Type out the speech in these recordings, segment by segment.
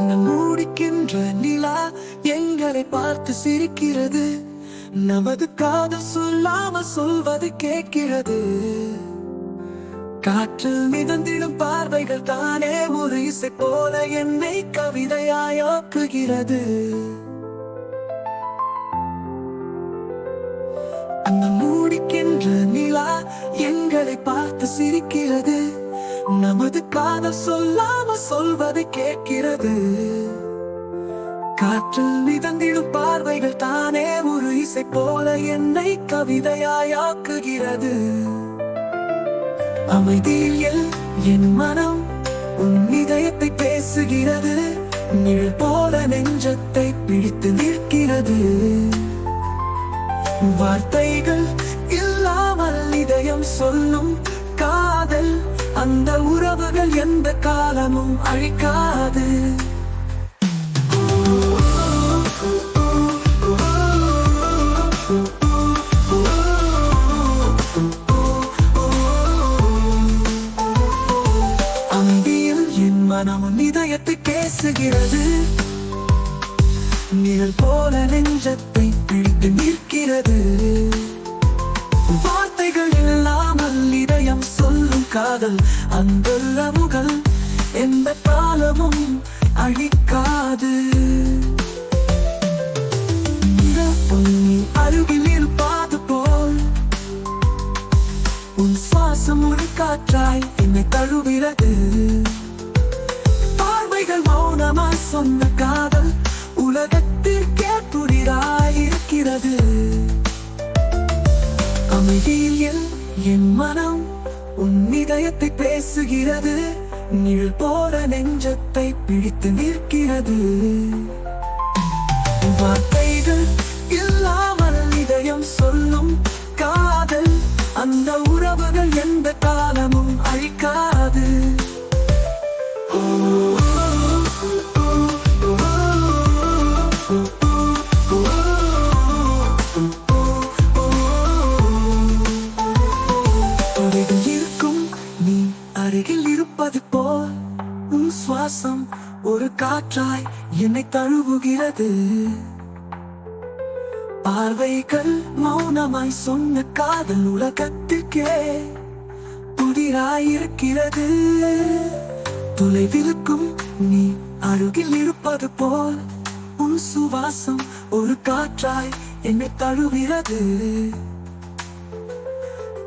முடிக்கின்ற நிலா எங்களை பார்த்து சிரிக்கிறது. நமது காது சொல்லாம சொல்வது கேட்கிறது. காற்றில் மிதந்திடும் பார்வைகள் தானே ஒரு இசை போல என்னை கவிதையாயாக்குகிறது. அந்த மூடிக்கின்ற நிலா எங்களை பார்த்து சிரிக்கிறது. நமது காதல் சொல்லாம சொல்வது கேட்கிறது. காற்றில் மிதந்திடும் பார்வைகள் தானே ஒரு இசை போல என்னை கவிதையாயாக்குகிறது அமைதியில் என் மனம் உன் இதயத்தை பேசுகிறது. நிழல் போல நெஞ்சத்தை பிடித்து நிற்கிறது. வார்த்தைகள் இல்லாமல் இதயம் சொல்லும் காதல் அந்த உறவுகள் எந்த காலமும் அழிக்காது. அம்பியில் என் மனம் இதயத்தை பேசுகிறது. நிழல் போல நெஞ்சத்தை பிடித்து நிற்கிறது. வார்த்தைகள் இல்லாமல் இதயம் சொல் காதல் அந்த உறவுகள் எந்த காலமும் அழிக்காது. அருகில் இருப்பாது போல் உன் சுவாசம் ஒரு காற்றாய் என்னை தழுவிறது பார்வைகள் மௌனமாய் சொன்ன காதல் உலகத்திற்கே புதிராய் இருக்கிறது. அமைதியில் என் மனம் உன் இதயத்தை பேசுகிறது நீள் போல நெஞ்சத்தை பிடித்து நிற்கிறது வார்த்தைகள் இல்லாமல் இதயம் சொல்லும் காதல் அந்த உறவுகள் எந்த காலமும் அழிக்காது அருகில் என்னை தழுவுகிறது. பார்வைகள் மௌனமாய் சொன்ன காதல் உலகத்துக்கே புதிராயிருக்கிறது. தொலைவிருக்கும் நீ அருகில் இருப்பது போல் உன் சுவாசம் ஒரு காற்றாய் என்னை தழுவுகிறது.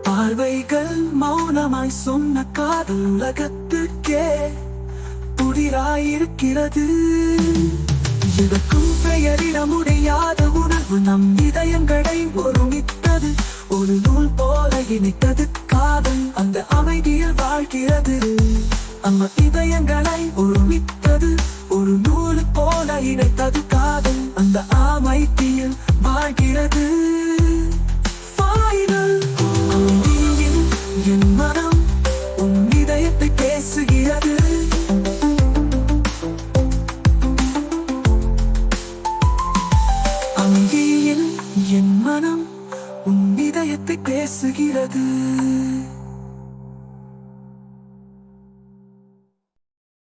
பார்வைகள் மௌனமாய் சொன்ன காதல் உலகத்துக்கே குளிராயிருக்கிறது இதற்கும் பெயரிட முடியாத உணர்வு நம் இதயங்களை ஒருமித்தது. ஒரு நூல் போல இணைத்தது காதல் அந்த அமைதியில் வாழ்கிறது. நம்ம இதயங்களை ஒருமித்தது. ஒரு நூல் போல இணைத்தது காதல் அந்த அமைதியில் வாழ்கிறது. இதயத்தை பேசுகிறது.